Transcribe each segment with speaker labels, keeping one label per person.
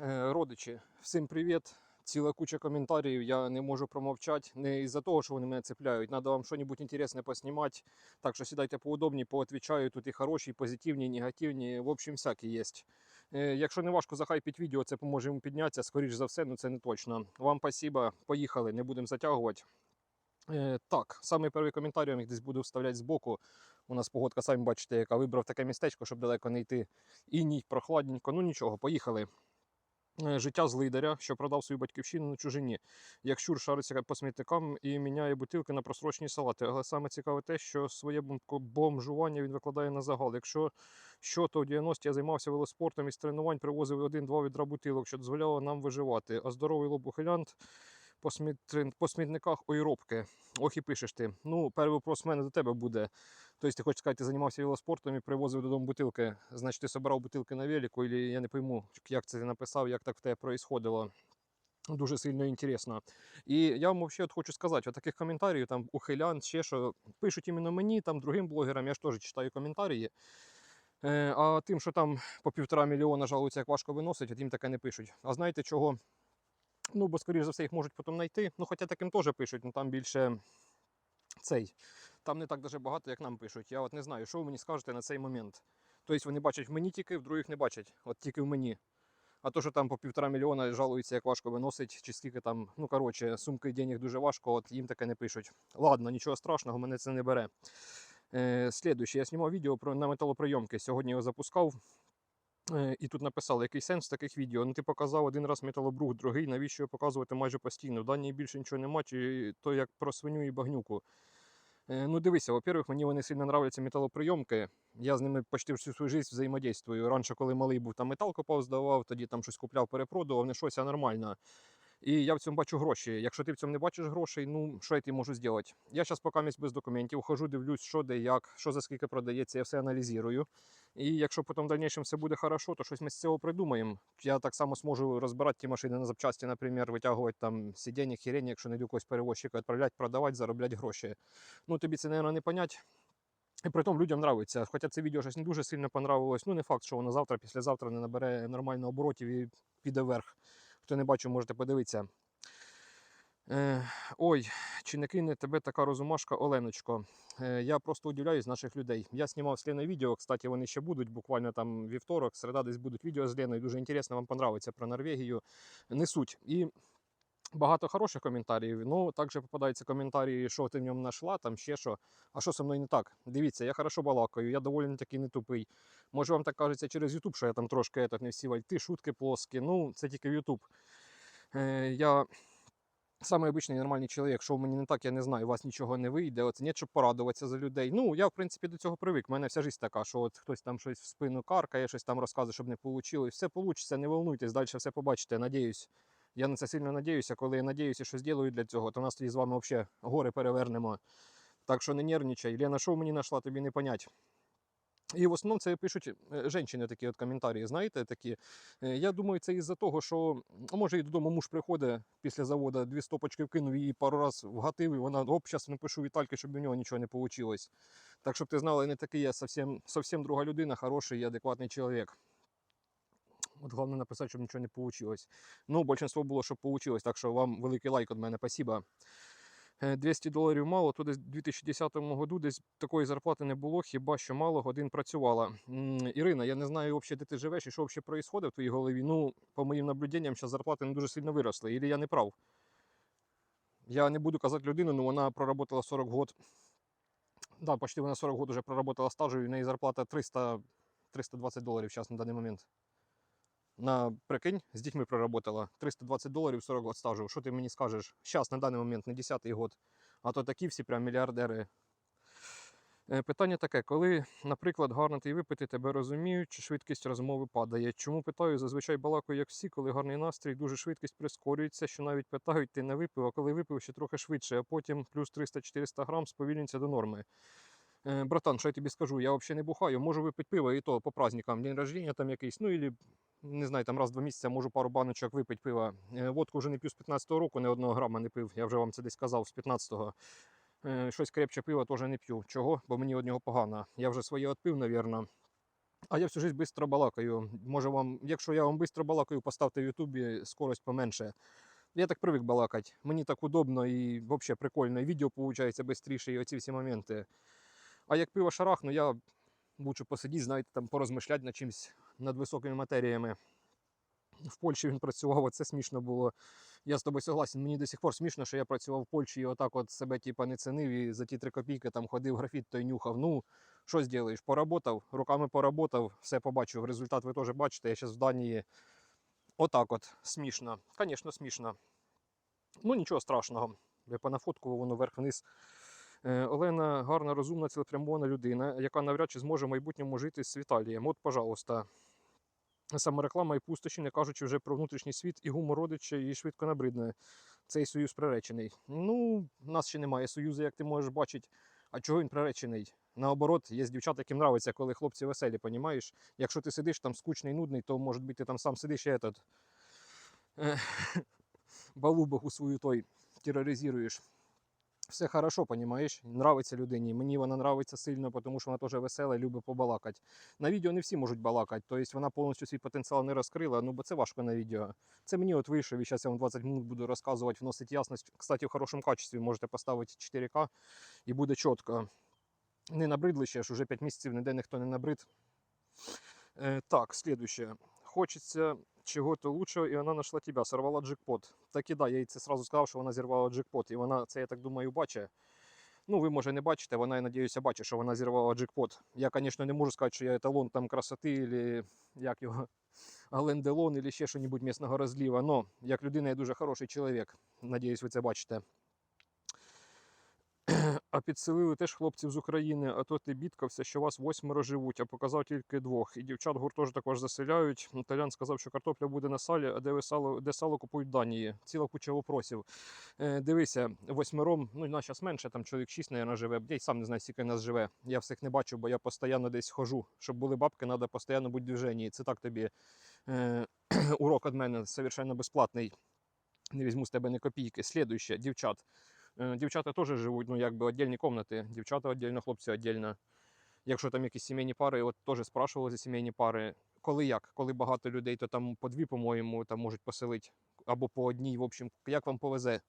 Speaker 1: Е, Родичі, всім привіт. Ціла куча коментарів, я не можу промовчати. Не із-за того, що вони мене цепляють. Надо вам щось інтересне поснімати. Так що сідайте поудобні, поотвічаю. Тут і хороші, і позитивні, і негативні. В общем, всякі є. Е, Якщо не важко захайпіть відео, це поможе йому піднятися. Скоріш за все, ну це не точно. Вам спасибо. Поїхали, не будемо затягувати. Е, Так, самий перший коментар я десь буду вставляти збоку. У нас погодка, самі бачите, яка вибрав таке містечко, щоб далеко не йти. І ні, прохладненько. Ну нічого, поїхали. Е, Життя з лидеря, що продав свою батьківщину на чужині. Як щур шариться по смітникам і міняє бутилки на просрочені салати. Але саме цікаве те, що своє бомжування він викладає на загал. Якщо що, то в 90-ті я займався велоспортом і з тренувань привозив один-два відра бутилок, що дозволяло нам виживати. А здоровий лобухилянт по, сміт... по смітниках ойробки. Ох і пишеш ти. Ну, перший вопрос в мене до тебе буде. Тобто ти хочеш сказати, ти займався велоспортом і привозив додому бутилки. Значить, ти собирав бутилки на велику, і я не пойму, як це ти написав, як так в тебе происходило. Дуже сильно інтересно. І я вам взагалі хочу сказати, от таких коментарів, там ухилян, ще що пишуть іменно мені, там другим блогерам, я ж теж читаю коментарі. Е, а тим, що там по півтора мільйона жалуються, як важко виносить, от їм таке не пишуть. А знаєте чого? Ну, бо, скоріш за все, їх можуть потім знайти. Ну, хоча таким теж пишуть, ну там більше цей. Там не так даже багато, як нам пишуть. Я от не знаю, що ви мені скажете на цей момент. Тобто вони бачать в мені тільки, в других не бачать. От тільки в мені. А то, що там по півтора мільйона жалуються, як важко виносить, чи скільки там, ну коротше, сумки денег дуже важко, от їм таке не пишуть. Ладно, нічого страшного, мене це не бере. Е, слідуюче, я знімав відео про на металоприйомки. Сьогодні його запускав. Е, І тут написали, який сенс таких відео. Ну, ти показав один раз металобрух, другий, навіщо його показувати майже постійно. В даній більше нічого нема, чи то як про свиню і багнюку. Е, Ну, дивися, во-первых, мені вони сильно нравляться металоприйомки. Я з ними почти всю свою життя взаємодействую. Раніше, коли малий був, там метал копав, здавав, тоді там щось купляв, перепродував, не щось, а нормально. І я в цьому бачу гроші. Якщо ти в цьому не бачиш грошей, ну що я ти можу зробити? Я зараз поки місць без документів, хожу, дивлюсь, що де, як, що за скільки продається, я все аналізую. І якщо потім в дальнішому все буде хорошо, то щось ми з цього придумаємо. Я так само зможу розбирати ті машини на запчасті, наприклад, витягувати там сидіння, хірення, якщо не якогось перевозчика, відправляти, продавати, заробляти гроші. Ну тобі це, мабуть, не понять. І при тому людям нравиться. Хоча це відео щось не дуже сильно понравилось. Ну, не факт, що воно завтра, післязавтра не набере нормально оборотів і піде вверх. Хто не бачив, можете подивитися. Е, ой, чи не кине тебе така розумашка Оленочко? Е, я просто удивляюсь наших людей. Я знімав з Леною відео, кстати, вони ще будуть, буквально там вівторок, середа десь будуть відео з Леною. Дуже інтересно, вам понравиться про Норвегію. Несуть. І багато хороших коментарів. Ну, також попадаються коментарі, що ти в ньому знайшла, там ще що. А що со мною не так? Дивіться, я хорошо балакаю, я доволі таки не тупий. Може вам так кажеться через YouTube, що я там трошки этот, не всі вальти, шутки плоскі. Ну, це тільки в YouTube. Е, я самий обичний нормальний чоловік, якщо в мені не так, я не знаю, у вас нічого не вийде. От ні, щоб порадуватися за людей. Ну, я в принципі до цього привик. У мене вся життя така, що от хтось там щось в спину каркає, щось там розказує, щоб не вийшло. Все вийде, не волнуйтесь, далі все побачите. Надіюсь. Я на це сильно надіюся. Коли я надіюся, що зроблю для цього, то нас тоді з вами взагалі гори перевернемо. Так що не нервничай. Лена, що мені знайшла, тобі не понять. І в основному це пишуть е, жінки такі от коментарі, знаєте, такі. Е, Я думаю, це із-за того, що може і додому муж приходить після заводу, дві стопочки вкинув її пару разів вгатив, і вона оп, зараз напишу Вітальки, щоб у нього нічого не вийшло. Так щоб ти знала, я не такий я зовсім друга людина, хороший і адекватний чоловік. От головне написати, щоб нічого не вийшло. Ну, більшість було, щоб вийшло, так що вам великий лайк від мене, спасибо. Е, 200 доларів мало, то десь у 2010 году десь такої зарплати не було, хіба що мало годин працювала. Ірина, я не знаю, взагалі, де ти живеш і що взагалі відбувається в твоїй голові. Ну, по моїм наблюденням, зараз зарплати не дуже сильно виросли. Ілі я не прав. Я не буду казати людину, але вона проработала 40 год. Да, почти вона 40 год вже проработала стажу, і в неї зарплата 300, 320 доларів зараз на даний момент. На прикинь, з дітьми проработала 320 доларів 40 год стажу. Що ти мені скажеш? Зараз на даний момент, не 10-й год. А то такі всі прям мільярдери. Е, Питання таке: коли, наприклад, гарно ти випити, тебе розуміють, чи швидкість розмови падає. Чому питаю? Зазвичай балакаю, як всі, коли гарний настрій, дуже швидкість прискорюється, що навіть питають, ти не випив, а коли випив ще трохи швидше, а потім плюс 300-400 грам сповільнюється до норми. Е, Братан, що я тобі скажу, я взагалі не бухаю, можу випити пиво і то по праздникам, день рождения там якийсь, ну і не знаю, там раз в два місяці можу пару баночок випити пива. Е, Водку вже не п'ю з 15-го року, ні одного грама не пив. Я вже вам це десь казав з 15-го. Е, Щось крепче пива теж не п'ю. Чого? Бо мені від нього погано. Я вже своє відпив, навірно. А я всю жизнь швидко балакаю. Може вам, якщо я вам швидко балакаю, поставте в Ютубі скорость поменше. Я так привик балакати. Мені так удобно і взагалі прикольно. І відео виходить швидше, і оці всі моменти. А як пиво шарахну, я лучше посидіти, знаєте, там порозмишляти над чимось над високими матеріями. В Польщі він працював, це смішно було. Я з тобою согласен. Мені до сих пор смішно, що я працював в Польщі і отак от себе типа, не цінив і за ті три копійки там ходив графіт той нюхав. Ну, що зробиш? Поработав, руками поработав, все побачив. Результат ви теж бачите. Я зараз в Данії. Отак от смішно. Звісно, смішно. Ну, нічого страшного. Я понафоткував воно вверх-вниз. Е, Олена гарна, розумна, цілеспрямована людина, яка навряд чи зможе в майбутньому жити з Віталієм. От, пожалуйста. Самореклама і пустощі, не кажучи вже про внутрішній світ і гумор родича, і швидко набридне. Цей союз приречений. Ну, у нас ще немає союзу, як ти можеш бачити. А чого він приречений? Наоборот, є дівчата, яким нравиться, коли хлопці веселі, понімаєш? Якщо ти сидиш там скучний, нудний, то може бути ти там сам сидиш і этот, е, балубаху свою той тероризуєш. Все хорошо, понімаєш? Нравиться людині. Мені вона нравиться сильно, тому що вона теж весела, і любить побалакати. На відео не всі можуть балакати, тобто вона повністю свій потенціал не розкрила, ну бо це важко на відео. Це мені от вийшов, і зараз я вам 20 минут буду розказувати, вносити ясність. Кстати, в хорошому качестві можете поставити 4К і буде чітко. Не набридли ще ж, уже 5 місяців ніде ніхто не набрид. Е, так, слідуще. Хочеться чого-то лучшего, і вона знайшла тебе, сорвала джекпот. Так і да, я їй це сразу сказав, що вона зірвала джекпот. І вона це, я так думаю, бачить. Ну, ви може не бачите, вона, я надіюся, бачить, що вона зірвала джекпот. Я, звісно, не можу сказати, що я еталон там красоти, або як його, Делон, або ще що-небудь місного розліва. Но як людина, я дуже хороший чоловік. Надіюсь, ви це бачите. А підселили теж хлопців з України, а то ти бідкався, що вас восьмеро живуть, а показав тільки двох. І дівчат гуртож також заселяють. Талян сказав, що картопля буде на салі, а де сало, де сало купують в Данії. Ціла куча вопросів. Е, дивися, восьмером, ну нас зараз менше, там чоловік шість, мабуть, живе. Я й сам не знаю, скільки нас живе. Я всіх не бачу, бо я постійно десь хожу. Щоб були бабки, треба постійно бути в движенні. Це так тобі е, урок від мене совершенно безплатний. Не візьму з тебе ні копійки. Слідуюче, дівчат. Е, Дівчата теж живуть, ну якби віддільні кімнати, дівчата віддільно, хлопці віддільно. Якщо там якісь сімейні пари, от теж спрашували за сімейні пари. Коли як? Коли багато людей, то там по дві, по-моєму, там можуть поселити, або по одній. В общем, як вам повезе.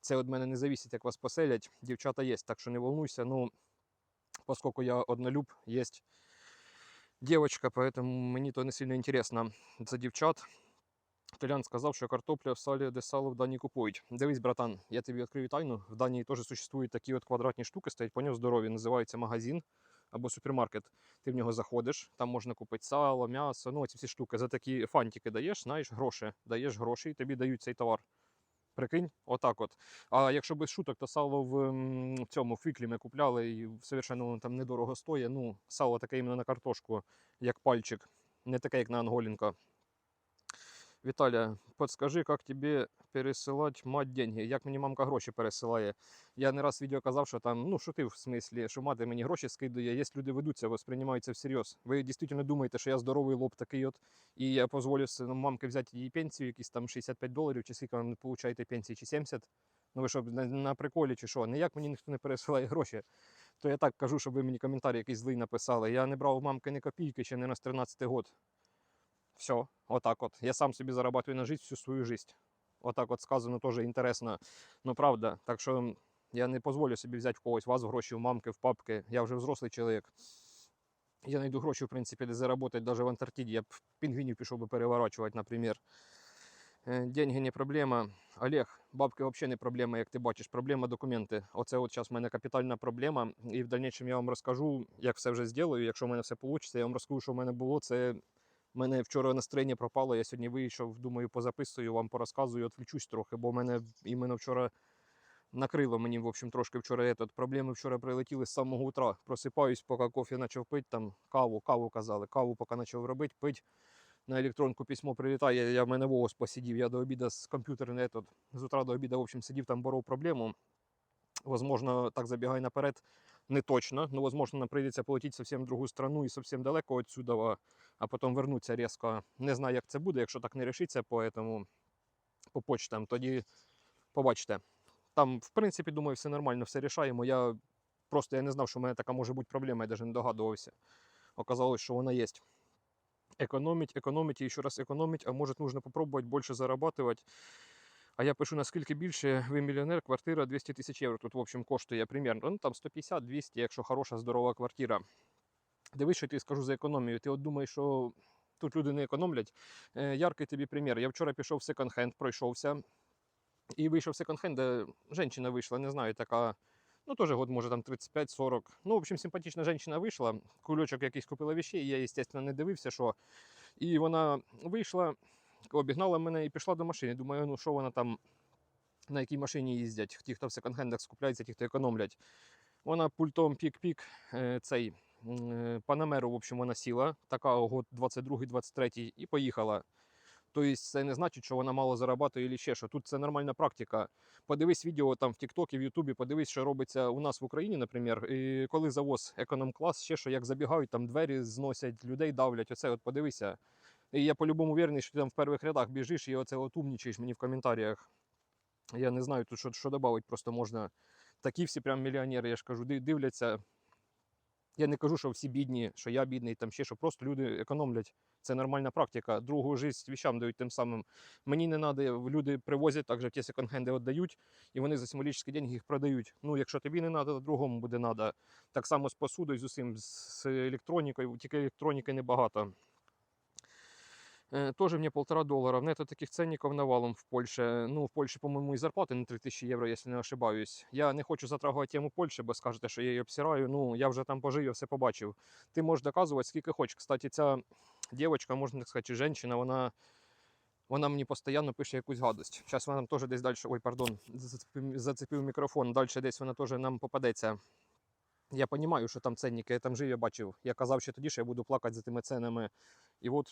Speaker 1: Це від мене не завісить, як вас поселять. Дівчата є, так що не волнуйся. Ну, оскільки я однолюб, є дівчинка, поэтому мені то не сильно інтересно за дівчат. Толян сказав, що картопля в салі, де сало в Данії купують. Дивись, братан, я тобі відкрию тайну. В Данії теж существують такі от квадратні штуки, стоять поняв здорові, називається магазин або супермаркет. Ти в нього заходиш, там можна купити сало, м'ясо, ну ці всі штуки. За такі фантики даєш, знаєш, гроші. Даєш гроші і тобі дають цей товар. Прикинь, отак от. А якщо без шуток, то сало в, в цьому фіклі ми купляли і совершенно там недорого стоїть. Ну, сало таке іменно на картошку, як пальчик, не таке, як на анголінка. Віталя, подскажи, як тобі пересилати мать деньги? Як мені мамка гроші пересилає? Я не раз відео казав, що там, ну шутив в смислі, що мати мені гроші скидує. Є люди ведуться, восприймаються всерйоз. Ви дійсно думаєте, що я здоровий лоб такий от, і я дозволю мамки взяти її пенсію, якісь там 65 доларів, чи скільки ви получаєте пенсії, чи 70? Ну ви що, на, на приколі чи що? Ніяк мені ніхто не пересилає гроші. То я так кажу, щоб ви мені коментарі якийсь злий написали. Я не брав мамки ні копійки ще не на 13 год. Все, отак от. Я сам собі зарабатываю на жизнь всю свою жизнь. Отак от сказано теж інтересно. Ну правда. Так що я не дозволю собі взяти в когось вас гроші, в мамки, в папки. Я вже взрослий чоловік. Я знайду гроші, в принципі, де заробити навіть в Антарктиді. Я б пінгвінів пішов би переворачувати, наприклад. Е, Деньги не проблема. Олег, бабки взагалі не проблема, як ти бачиш. Проблема документи. Оце от зараз в мене капітальна проблема. І в дальнішому я вам розкажу, як все вже зроблю. Якщо в мене все вийде, я вам розкажу, що в мене було. Це у мене вчора настроєння пропало. Я сьогодні вийшов, думаю, позаписую, вам порозказую, відвлічусь трохи, бо мене іменно вчора накрило мені, в общем, трошки вчора этот, проблеми вчора прилетіли з самого утра. Просипаюсь, поки кофе почав пити, там каву, каву казали, каву поки почав робити, пить. На електронку письмо прилітає, я в мене волос посидів, я до обіду з комп'ютера, з утра до обіду, в общем, сидів там, боров проблему. Возможно, так забігай наперед, не точно, но, возможно, нам прийдеться полетіти совсем в другу страну і совсем далеко отсюда, а потім вернутися різко. Не знаю, як це буде, якщо так не рішиться, поэтому по почтам, тоді побачите. Там, в принципі, думаю, все нормально, все рішаємо. Я просто я не знав, що в мене така може бути проблема, я навіть не догадувався. Оказалось, що вона є. Экономить, экономить и еще раз экономить, а может нужно попробовать больше зарабатывать. А я пишу, наскільки більше ви мільйонер, квартира 200 тисяч євро. Тут, в общем, коштує примерно. Ну там 150-200, якщо хороша, здорова квартира. Дивись, що я тобі скажу за економію. Ти от думаєш, що тут люди не економлять. Е, яркий тобі примір. Я вчора пішов в секонд-хенд, пройшовся. І вийшов в секонд-хенд, де жінка вийшла, не знаю, така. Ну, теж год, може, там 35-40. Ну, в общем, симпатична жінка вийшла. Кульочок якийсь купила вещей, я, звісно, не дивився, що. І вона вийшла, обігнала мене і пішла до машини. Думаю, ну що вона там, на якій машині їздять, ті, хто в секонд-хендах скупляється, ті, хто економлять. Вона пультом пік-пік е, цей е, Панамеру, в общем, вона сіла, така год 22-23 і поїхала. Тобто це не значить, що вона мало зарабатує чи ще що. Тут це нормальна практика. Подивись відео там в Тіктокі, в Ютубі, подивись, що робиться у нас в Україні, наприклад. І коли завоз економ-клас, ще що як забігають, там двері зносять, людей давлять. Оце от подивися. І я по-любому вірний, що ти там в перших рядах біжиш і оце от мені в коментарях. Я не знаю тут, що, що додати, просто можна. Такі всі прям мільйонери, я ж кажу, дивляться. Я не кажу, що всі бідні, що я бідний, там ще що просто люди економлять. Це нормальна практика. Другу життя віщам дають тим самим. Мені не треба, люди привозять, також в ті секонд-хенди віддають, і вони за символічні деньги їх продають. Ну, якщо тобі не треба, то другому буде треба. Так само з посудою, з усім, з електронікою, тільки електроніки небагато. Е, Тоже мне полтора доллара. Нету таких ценников навалом в Польше. Ну, в Польше, по-моему, и зарплаты на 3000 євро, якщо не ошибаюсь. Я не хочу затрагувати тему Польщі, бо скажете, що я її обсираю. Ну, я вже там пожив, я все побачив. Ти можеш доказувати, скільки хочеш. Кстати, ця дівчинка, можна так сказати, жінка, вона, вона мені постійно пише якусь гадость. Зараз вона там теж десь далі. Ой, пардон, зацепив мікрофон. Далі десь вона теж нам попадеться. Я розумію, що там ценники, я там жив, я бачив. Я казав ще тоді, що я буду плакати за тими ценами. І от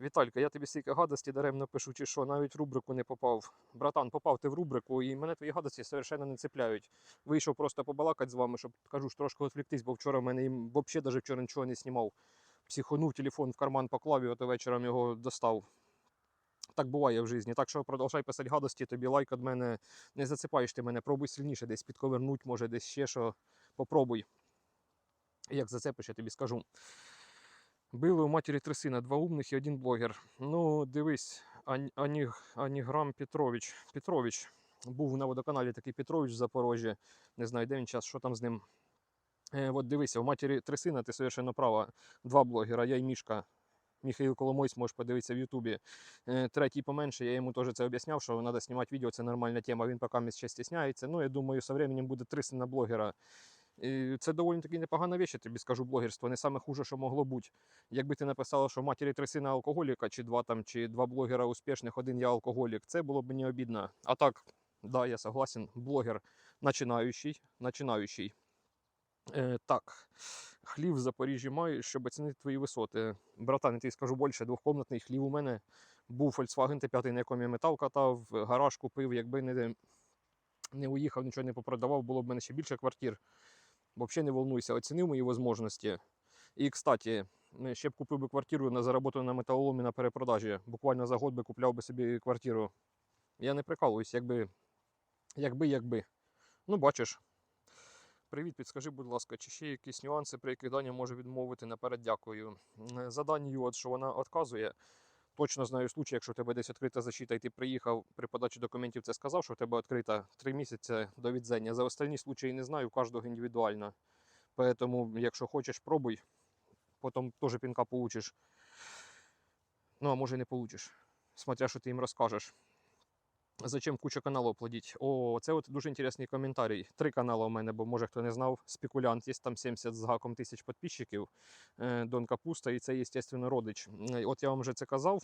Speaker 1: Віталька, я тобі стільки гадості даремно пишу, чи що, навіть в рубрику не попав. Братан, попав ти в рубрику, і мене твої гадості совершенно не цепляють. Вийшов просто побалакати з вами, щоб кажу ж трошки відвліктись, бо вчора в мене взагалі навіть вчора нічого не знімав. Психонув, телефон в карман поклав і ото вечором його достав. Так буває в житті. Так що продовжай писати гадості, тобі лайк від мене не зацепаєш ти мене, пробуй сильніше десь підковернуть, може десь ще що. Попробуй. Як зацепиш, я тобі скажу. Били у матері три сина, два умних і один блогер. Ну, дивись, Аніг, Аніграм Петрович. Петрович. Був на водоканалі такий Петрович в Запорожжі. Не знаю, де він час, що там з ним. Е, от дивися, у матері три сина, ти совершенно права. Два блогера, я і Мішка. Міхаїл Коломойсь, можеш подивитися в Ютубі. Е, Третій поменше, я йому теж це об'ясняв, що треба знімати відео, це нормальна тема. Він поки ще стісняється. Ну, я думаю, со временем буде три сина блогера. І це доволі таки непогана вещь, я тобі скажу, блогерство. Не саме хуже, що могло бути. Якби ти написала, що матері три сина алкоголіка, чи два там, чи два блогера успішних, один я алкоголік, це було б мені обідно. А так, да, я согласен, блогер начинаючий, начинаючий. Е, так, хлів в Запоріжжі маю, щоб оцінити твої висоти. Братан, я тобі скажу більше, двохкомнатний хлів у мене. Був Volkswagen Т5, на якому я метал катав, гараж купив, якби не, не уїхав, нічого не попродавав, було б мене ще більше квартир. Взагалі не волнуйся, оцінив мої можливості. І, кстати, ще б купив би квартиру на заработану на металоломі на перепродажі. Буквально за год би купляв би собі квартиру. Я не прикалуюсь, якби, якби, якби. Ну, бачиш. Привіт, підскажи, будь ласка, чи ще якісь нюанси, при яких Даня може відмовити наперед дякую. За Данію, от що вона відказує. Точно знаю случай, якщо у тебе десь відкрита защита, і ти приїхав при подачі документів, це сказав, що у тебе відкрита три місяці до відзення. За останні случаї не знаю, у кожного індивідуально. Поэтому, якщо хочеш, пробуй, потім теж пінка получиш. Ну, а може не получиш. Смотря, що ти їм розкажеш. Зачем куча каналів плодіть? О, це от дуже інтересний коментарій. Три канали у мене, бо може хто не знав. Спекулянт, є там 70 з гаком тисяч підписчиків. Е, Дон Капуста, і це, звісно, родич. Е, От я вам вже це казав.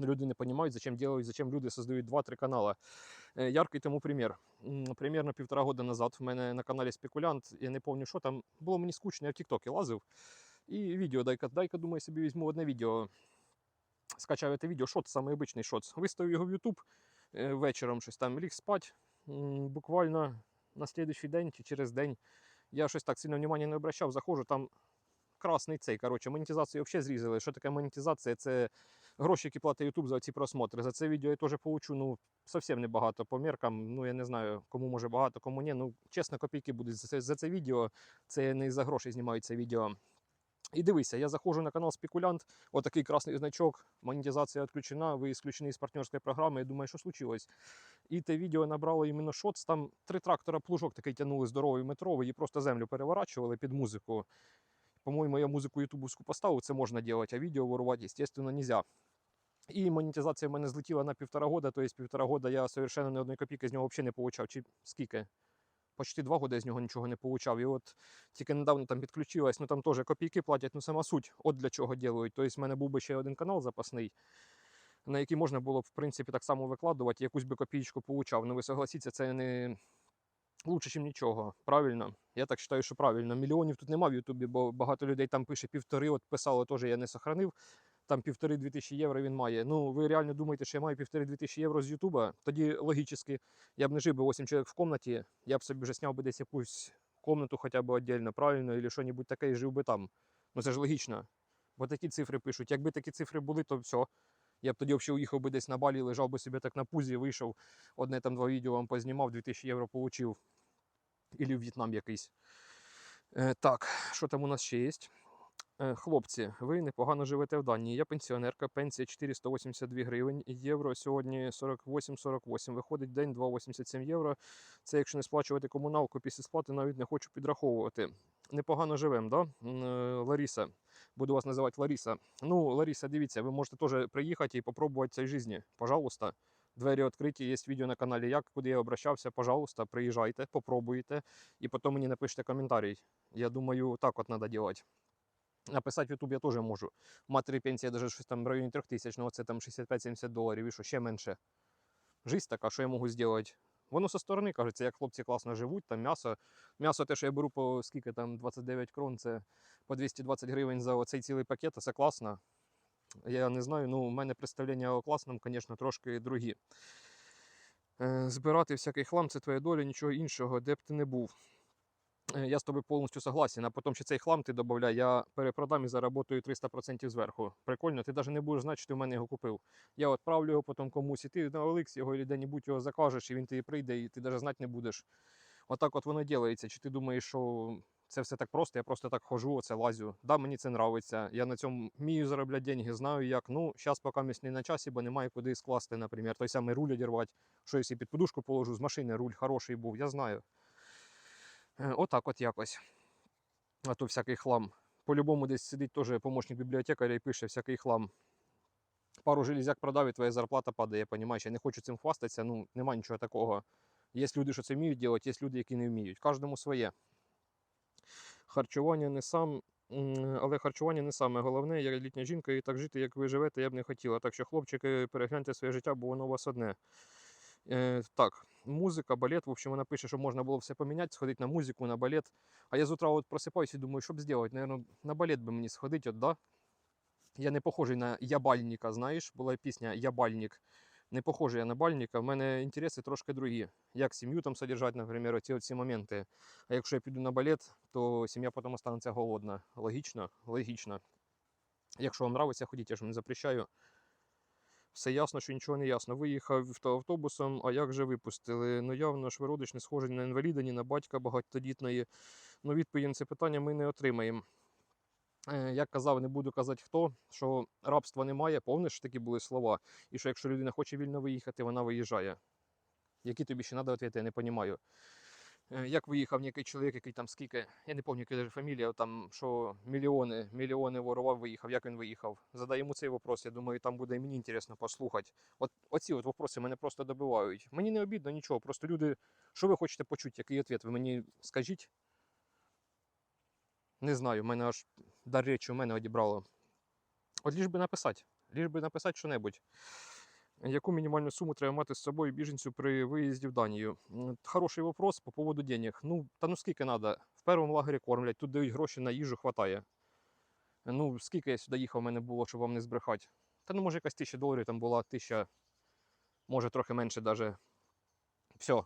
Speaker 1: Люди не розуміють, зачем делають, зачем люди создають 2-3 канали. Е, Яркий тому примір. Примерно півтора года назад в мене на каналі Спекулянт, я не пам'ятаю, що там. Було мені скучно, я в Тіктокі лазив. І відео, дай-ка, дай-ка, думаю, собі візьму одне відео. Скачав це відео, шот, самий шот. Виставив його в YouTube вечором, щось там ліг спать. М, Буквально на слідуючий день чи через день. Я щось так сильно внимання не обращав, заходжу, там красний цей. Коротше, монетизацію взагалі зрізали. Що таке монетизація? Це гроші, які платить YouTube за ці просмотри. За це відео я теж получу ну, зовсім небагато по меркам. Ну, я не знаю, кому може багато, кому ні. Ну, чесно, копійки будуть за це, за це відео. Це не за гроші знімаю це відео. І дивися, я заходжу на канал Спекулянт, отакий красний значок, монетизація відключена, ви ісключені з партнерської програми. Я думаю, що случилось. І те відео набрало іменно шоц. Там три трактора плужок такий тягнули здоровий метровий і просто землю переворачували під музику. По-моєму, я музику ютубовську поставив, це можна робити, а відео ворувати, звісно, нельзя. І монетизація в мене злетіла на півтора года, тобто півтора года я совершенно ні одної копійки з нього взагалі не получав. Чи скільки? Почти два роки з нього нічого не получав. І от тільки недавно там підключилась, ну там теж копійки платять, ну сама суть, от для чого ділають. Тобто в мене був би ще один канал запасний, на який можна було б, в принципі, так само викладувати, якусь би копійку получав. Ну ви согласіться, це не лучше, ніж нічого. Правильно? Я так вважаю, що правильно. Мільйонів тут нема в Ютубі, бо багато людей там пише півтори, от писало теж, я не сохранив. Там півтори-дві тисячі євро він має. Ну, ви реально думаєте, що я маю півтори-дві тисячі євро з Ютуба? Тоді логічно, я б не жив би 8 чоловік в кімнаті, я б собі вже зняв би десь якусь комнату хоча б віддільно, правильно, або що-небудь таке і жив би там. Ну це ж логічно. Бо такі цифри пишуть. Якби такі цифри були, то все. Я б тоді взагалі уїхав би десь на балі, лежав би собі так на пузі, вийшов, одне там два відео вам познімав, 2000 євро получив. Ілі в В'єтнам якийсь. Е, так, що там у нас ще є? Е, Хлопці, ви непогано живете в Данії. Я пенсіонерка, пенсія 482 гривень, євро сьогодні 48-48. Виходить день 2,87 євро. Це якщо не сплачувати комуналку після сплати, навіть не хочу підраховувати. Непогано живемо, да? Е, Ларіса. Буду вас називати Ларіса. Ну, Ларіса, дивіться, ви можете теж приїхати і попробувати цієї житті. Пожалуйста. Двері відкриті, є відео на каналі, як куди я обращався. Пожалуйста, приїжджайте, попробуйте і потім мені напишіть коментарі. Я думаю, так от треба робити. Написати в YouTube я теж можу. Матері пенсія навіть щось там в районі 3 тисяч, ну це там 65-70 доларів і що ще менше. Жизнь така, що я можу зробити. Воно со сторони кажеться, як хлопці класно живуть, там м'ясо. М'ясо, те, що я беру по скільки там 29 крон, це по 220 гривень за оцей цілий пакет, це класно. Я не знаю, ну у мене представлення о класному, звісно, трошки другі. Е, Збирати всякий хлам це твоя доля, нічого іншого, де б ти не був. Е, Я з тобою повністю согласен. А потім ще цей хлам ти додай, я перепродам і заработаю 300% зверху. Прикольно, ти навіть не будеш знати, що ти в мене його купив. Я відправлю його потім комусь, і ти на Оликс його і де-небудь його закажеш, і він тобі прийде, і ти навіть знати не будеш. Отак от воно ділається. Чи ти думаєш, що це все так просто, я просто так хожу, оце лазю. Да, мені це нравиться. Я на цьому вмію заробляти деньги, знаю як. Ну, зараз поки місць не на часі, бо немає куди скласти, наприклад, той самий руль одірвати. Що якщо під подушку положу з машини, руль хороший був, я знаю. Е, Отак от якось. А то всякий хлам. По-любому десь сидить теж помощник бібліотекаря і пише всякий хлам. Пару железяк продав і твоя зарплата падає, понімаєш? Я не хочу цим хвастатися, ну нема нічого такого. Є люди, що це вміють робити, є люди, які не вміють. Кожному своє. Харчування не сам, але харчування не саме головне. Я літня жінка, і так жити, як ви живете, я б не хотіла. Так що, хлопчики, перегляньте своє життя, бо воно у вас одне. Е, так, музика, балет. В общем, вона пише, що можна було все поміняти, сходити на музику, на балет. А я з утра от просипаюся і думаю, що б зробити? Наверно, на балет би мені сходити, от, да? Я не похожий на ябальника, знаєш, була пісня Ябальник. Не похожий я на бальника. В мене інтереси трошки другі. Як сім'ю там содержати, наприклад, ці ці моменти. А якщо я піду на балет, то сім'я потім останеться голодна. Логічно? Логічно. Якщо вам подобається, ходіть, я ж не запрещаю. Все ясно, що нічого не ясно. Виїхав автобусом, а як же випустили? Ну явно ж виродич не схожий на інваліда, ні на батька багатодітної. Ну, відповідь на це питання ми не отримаємо. Е, Як казав, не буду казати хто, що рабства немає, повниш такі були слова. І що якщо людина хоче вільно виїхати, вона виїжджає. Які тобі ще треба відповідати, я не розумію. Як виїхав який чоловік, який там скільки, я не пам'ятаю, яка фамілія, там що мільйони, мільйони ворував, виїхав, як він виїхав. Задай йому цей вопрос, я думаю, там буде і мені інтересно послухати. От оці от вопроси мене просто добивають. Мені не обідно нічого, просто люди, що ви хочете почути, який відповідь, ви мені скажіть. Не знаю, в мене аж дар речі у мене одібрало. От ліж би написати, ліж би написати що-небудь. Яку мінімальну суму треба мати з собою біженцю при виїзді в Данію? Хороший вопрос по поводу денег. Ну, та ну скільки треба? В першому лагері кормлять, тут дають гроші на їжу, хватає. Ну, скільки я сюди їхав, в мене було, щоб вам не збрехати. Та ну, може, якась тисяча доларів там була, тисяча, може трохи менше даже. Все,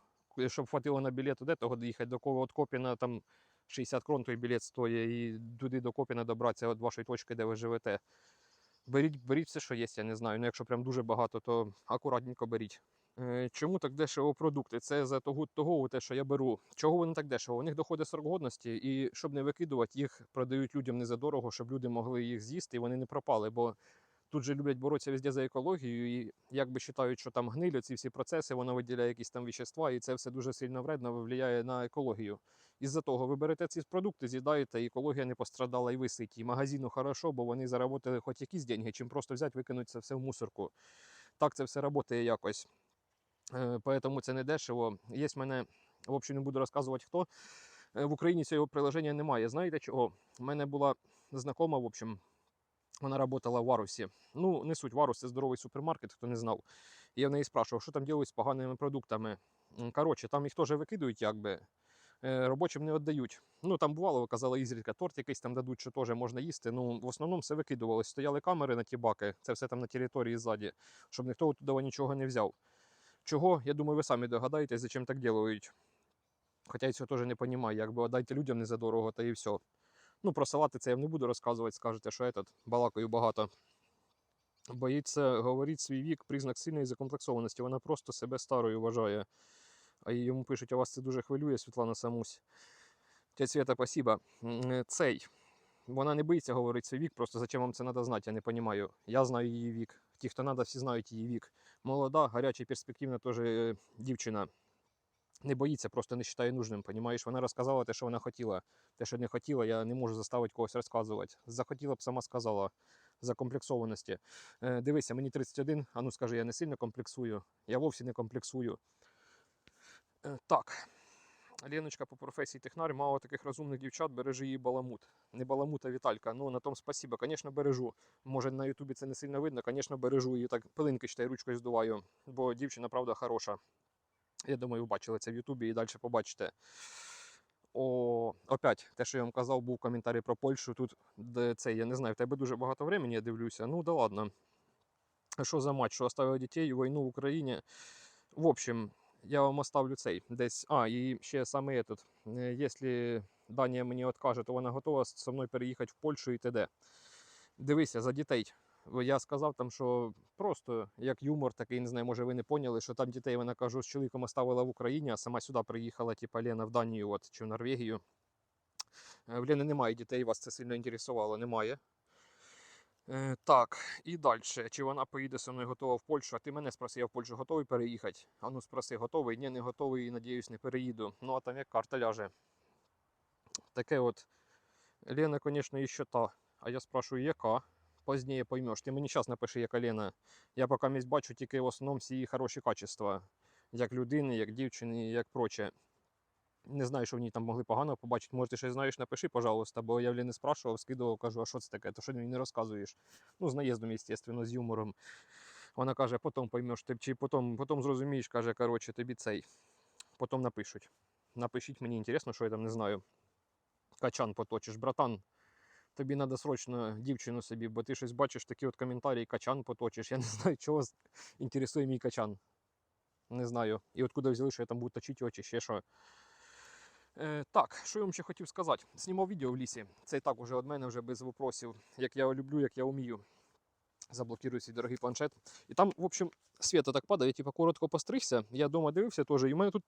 Speaker 1: щоб хватило на білет туди, того доїхати до кого от Копіна там 60 крон той білет стоїть, і туди до Копіна добратися від вашої точки, де ви живете. Беріть, беріть все, що є, я не знаю. Ну, якщо прям дуже багато, то акуратненько беріть. Е, Чому так дешево продукти? Це за того, того те, що я беру. Чого вони так дешево? У них доходить срок годності, і щоб не викидувати, їх продають людям не за щоб люди могли їх з'їсти і вони не пропали. Бо тут же люблять боротися везде за екологію, і якби вважають, що там гниль, ці всі процеси, воно виділяє якісь там вещества, і це все дуже сильно вредно впливає на екологію. Із-за того ви берете ці продукти, з'їдаєте, екологія не пострадала і висить. І магазину хорошо, бо вони заработали хоч якісь деньги, чим просто взяти, викинути це все в мусорку. Так це все працює якось. Е, Поэтому це не дешево. Є в мене, в общем, не буду розказувати хто. Е, В Україні цього приложення немає. Знаєте чого? У мене була знакома, в общем, вона працювала в Варусі. Ну, не суть, Варус це здоровий супермаркет, хто не знав. Я в неї спрашував, що там роблять з поганими продуктами. Коротше, там їх теж викидують, якби. Е, Робочим не віддають. Ну там бувало, казала ізрідка, торт якийсь там дадуть, що теж можна їсти. Ну, в основному все викидувалось. Стояли камери на ті баки, це все там на території ззаді, щоб ніхто туди нічого не взяв. Чого, я думаю, ви самі догадаєтесь, зачем так делають. Хоча я цього теж не розумію, якби дайте людям не задорого, та і все. Ну, про салати це я не буду розказувати, скажете, що этот, балакаю багато. Боїться, говорить свій вік, признак сильної закомплексованості. Вона просто себе старою вважає. А йому пишуть, а вас це дуже хвилює, Світлана Самусь. Тетя Свята, спасибо. М, е, Цей. Вона не боїться говорити свій вік, просто зачем вам це треба знати, я не розумію. Я знаю її вік. Ті, хто треба, всі знають її вік. Молода, гаряча, перспективна теж е, дівчина. Не боїться, просто не вважає нужним. Понімаєш? Вона розказала те, що вона хотіла. Те, що не хотіла, я не можу заставити когось розказувати. Захотіла б сама сказала за комплексованості. Е, дивися, мені 31, а ну скажи, я не сильно комплексую. Я вовсе не комплексую. Е, так. Леночка по професії технар, мало таких розумних дівчат, бережи її баламут. Не баламут, а Віталька. Ну, на тому спасибо. Звісно, бережу. Може, на Ютубі це не сильно видно, звісно, бережу її. Так пилинки читай, ручкою здуваю, бо дівчина, правда, хороша. Я думаю, ви бачили це в Ютубі і далі побачите. О, опять, те, що я вам казав, був коментарі про Польщу. Тут де це, я не знаю, в тебе дуже багато времени, я дивлюся. Ну да ладно. Що за матч? Що оставив дітей, війну в Україні? В общем, я вам оставлю цей десь. А, і ще саме этот. Е, Якщо Данія мені відкаже, то вона готова зі мною переїхати в Польщу і т.д. Дивися за дітей. Я сказав там, що просто як юмор такий, не знаю, може ви не поняли, що там дітей вона кажу, з чоловіком оставила в Україні, а сама сюди приїхала, типа Лена в Данію от, чи в Норвегію. Е, В Лени немає дітей, вас це сильно інтересувало, немає. Е, так, і далі. Чи вона поїде зі мною готова в Польщу? А ти мене спроси, я в Польщу готовий переїхати? А ну спроси, готовий? Ні, не готовий і надіюсь, не переїду. Ну, а там як карта ляже. Таке от. Лена, звісно, що та. А я спрашиваю, яка? Поздніше поймеш. Ти мені зараз напиши, яка Лена. Я поки бачу тільки в основному всі її хороші качества. Як людини, як дівчини, як проче. Не знаю, що в ній там могли погано побачити. Може, ти щось знаєш, напиши, пожалуйста, бо я в Лені спрашував, скидував, кажу, а що це таке? То що мені не розказуєш? Ну, з наїздом, звісно, з юмором. Вона каже, потім поймеш, ти, чи потім, потім зрозумієш, каже, коротше, тобі цей. Потім напишуть. Напишіть мені інтересно, що я там не знаю. Качан поточиш, братан. Тобі треба срочно дівчину собі, бо ти щось бачиш, такі от коментарі, качан поточиш. Я не знаю, чого інтересує мій качан. Не знаю. І откуда взяли, що я там буду точити очі, ще що. Е, так, що я вам ще хотів сказати? Знімав відео в лісі. Це і так уже від мене вже без вопросів. Як я люблю, як я вмію. Заблокирую свій дорогий планшет. І там, в общем, світа так падає, типа коротко постригся. Я вдома дивився теж, і в мене тут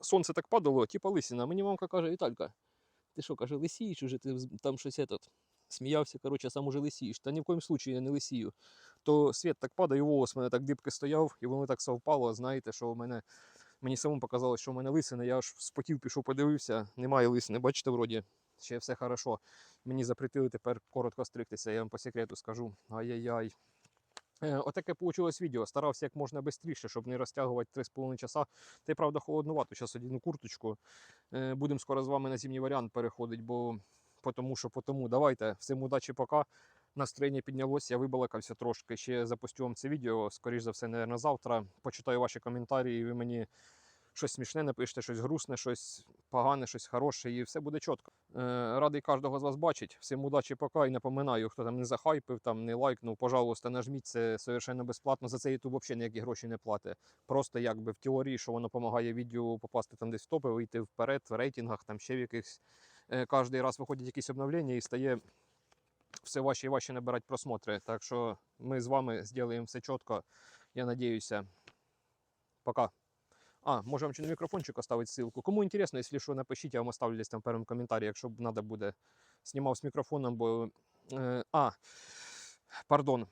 Speaker 1: сонце так падало, типа лисина. Мені мамка каже, Віталька, ти що, каже, лисієш уже, ти там щось этот, сміявся, коротше, сам уже лисієш. Та ні в коїм случаї я не лисію. То світ так падає, волос мене так дибки стояв, і воно так совпало, знаєте, що в мене. Мені самому показалось, що в мене лисина, я аж спотів, пішов, подивився. Немає лисини, бачите, вроді, ще все хорошо. Мені запретили тепер коротко стригтися, я вам по секрету скажу. Ай-яй-яй. Е, Отаке вийшло відео. Старався як можна швидше, щоб не розтягувати 3,5 часа. Та й правда холоднувато. Зараз одягну курточку. Е, Будемо скоро з вами на зимній варіант переходити, бо потому що потому. Давайте. Всім удачі, пока. Настроєння піднялося, я вибалакався трошки. Ще запустю вам це відео. Скоріш за все, наверное, завтра. Почитаю ваші коментарі, і ви мені щось смішне напишете, щось грустне, щось погане, щось хороше, і все буде чітко. Е, радий кожного з вас бачить. Всім удачі, пока. І напоминаю, хто там не захайпив, там не лайкнув, пожалуйста, нажміть це совершенно безплатно. За це YouTube взагалі ніякі гроші не платить. Просто якби в теорії, що воно допомагає відео попасти там десь в топи, вийти вперед в рейтингах, там ще в якихось. Е, Кожний раз виходять якісь обновлення і стає все важче і важче набирати просмотри. Так що ми з вами зробимо все чітко. Я надіюся. Пока. А, може вам чи на мікрофончик оставити ссылку. Кому інтересно, якщо що, напишіть, я вам оставлю десь там в першому коментарі, якщо б треба буде. Знімав з мікрофоном, бо. Е, а, пардон.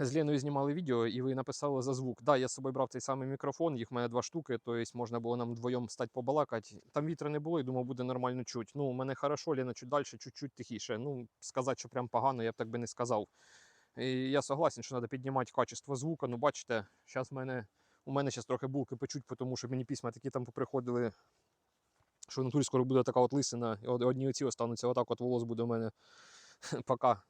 Speaker 1: З Леною знімали відео, і ви написали за звук. Да, я з собою брав цей самий мікрофон, їх в мене два штуки, тобто можна було нам вдвоєм стати побалакати. Там вітра не було, і думав, буде нормально чуть. Ну, у мене хорошо, Лена чуть далі, чуть-чуть тихіше. Ну, сказати, що прям погано, я б так би не сказав. І я согласен, що треба піднімати качество звука. Ну, бачите, зараз мене, у мене зараз трохи булки печуть, тому що мені письма такі там поприходили, що натурі скоро буде така от лисина, і одні оці остануться, отак от волос буде у мене. Пока.